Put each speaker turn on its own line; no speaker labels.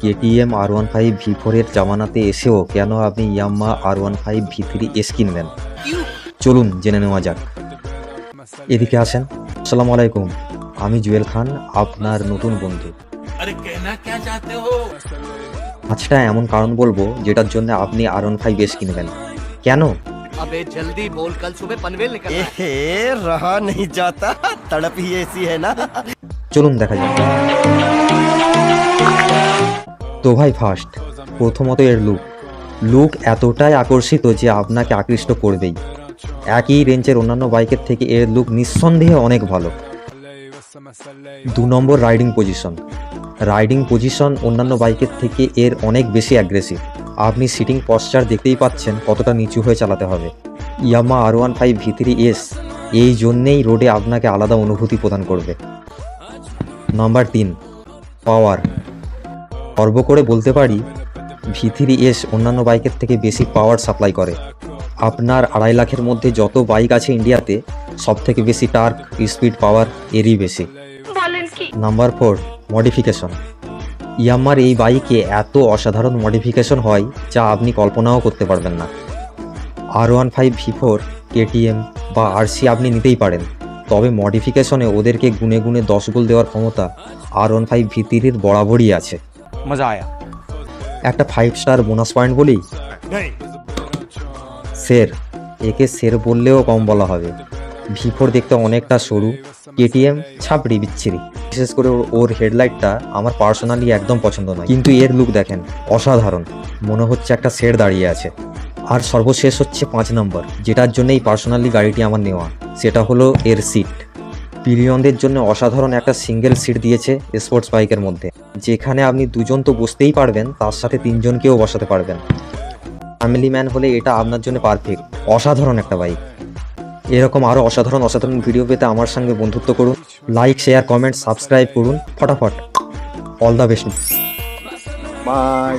KTM R one five V ফোরের জামানাতে এসেও কেন আপনি Yamaha R one five V three S কিনবেন চলুন জেনে নেওয়া যাক এদিকে আসেন আসসালামু আলাইকুম আমি জুয়েল খান আপনার নতুন বন্ধু
अरे कहना क्या चाहते हो
আজটা এমন কারণ বলবো যেটার জন্য আপনি আর ওয়ান ফাইভ এস কিনবেন কেন
अबे जल्दी बोल कल सुबह पनवेल निकलना है
एहे रहा नहीं जाता तड़प ही ऐसी है ना
চলুন দেখা যাক তো ভাই ফার্স্ট প্রথমত এর লুক লুক এতটাই আকর্ষিত যে আপনাকে আকৃষ্ট করবেই। একই রেঞ্জের অন্যান্য বাইকের থেকে এর লুক নিঃসন্দেহে অনেক ভালো। দু নম্বর রাইডিং পজিশন রাইডিং পজিশন অন্যান্য বাইকের থেকে এর অনেক বেশি অ্যাগ্রেসিভ আপনি সিটিং পশ্চার দেখতেই পাচ্ছেন কতটা নিচু হয়ে চালাতে হবে। Yamaha R one five V three S এই জন্যেই রোডে আপনাকে আলাদা অনুভূতি প্রদান করবে। নাম্বার তিন পাওয়ার গর্ব করে বলতে পারি ভি থ্রি এস অন্যান্য বাইকের থেকে বেশি পাওয়ার সাপ্লাই করে। আপনার আড়াই লাখের মধ্যে যত বাইক আছে ইন্ডিয়াতে সব থেকে বেশি টার্ক স্পিড পাওয়ার এরই বেশি। নাম্বার ফোর মডিফিকেশন ইয়াম্মার এই বাইকে এত অসাধারণ মডিফিকেশন হয় যা আপনি কল্পনাও করতে পারবেন না। R one five V four KTM বা আরসি আপনি নিতেই পারেন। তবে মডিফিকেশনে ওদেরকে গুনে গুনে দশ গোল দেওয়ার ক্ষমতা আর ওয়ান ফাইভ ভি থ্রির বরাবরই আছে।
মজা আয়া
একটা ফাইভ স্টার বোনাস পয়েন্ট বলি? সের একে শের বললেও কম বলা হবে। ভি ফোর দেখতে অনেকটা সরু কেটিএম ছাপড়ি বিচ্ছিরি। বিশেষ করে ওর হেডলাইটটা আমার পার্সোনালি একদম পছন্দ নয়। কিন্তু এর লুক দেখেন অসাধারণ। মনে হচ্ছে একটা শের দাঁড়িয়ে আছে। আর সর্বশেষ হচ্ছে পাঁচ নম্বর যেটার জন্যই পার্সোনালি গাড়িটি আমার নেওয়া। সেটা হলো এর সিট পিরিয়নদের জন্য অসাধারণ একটা সিঙ্গেল সিট দিয়েছে স্পোর্টস বাইকের মধ্যে। যেখানে আপনি দুজন তো বসতেই পারবেন, তার সাথে তিনজনকেও বসাতে পারবেন। ফ্যামিলি ম্যান হলে এটা আপনার জন্য পারফেক্ট অসাধারণ একটা বাইক এরকম আরও অসাধারণ অসাধারণ ভিডিও পেতে আমার সঙ্গে বন্ধুত্ব করুন লাইক শেয়ার কমেন্ট সাবস্ক্রাইব করুন, ফটাফট। All the best
bye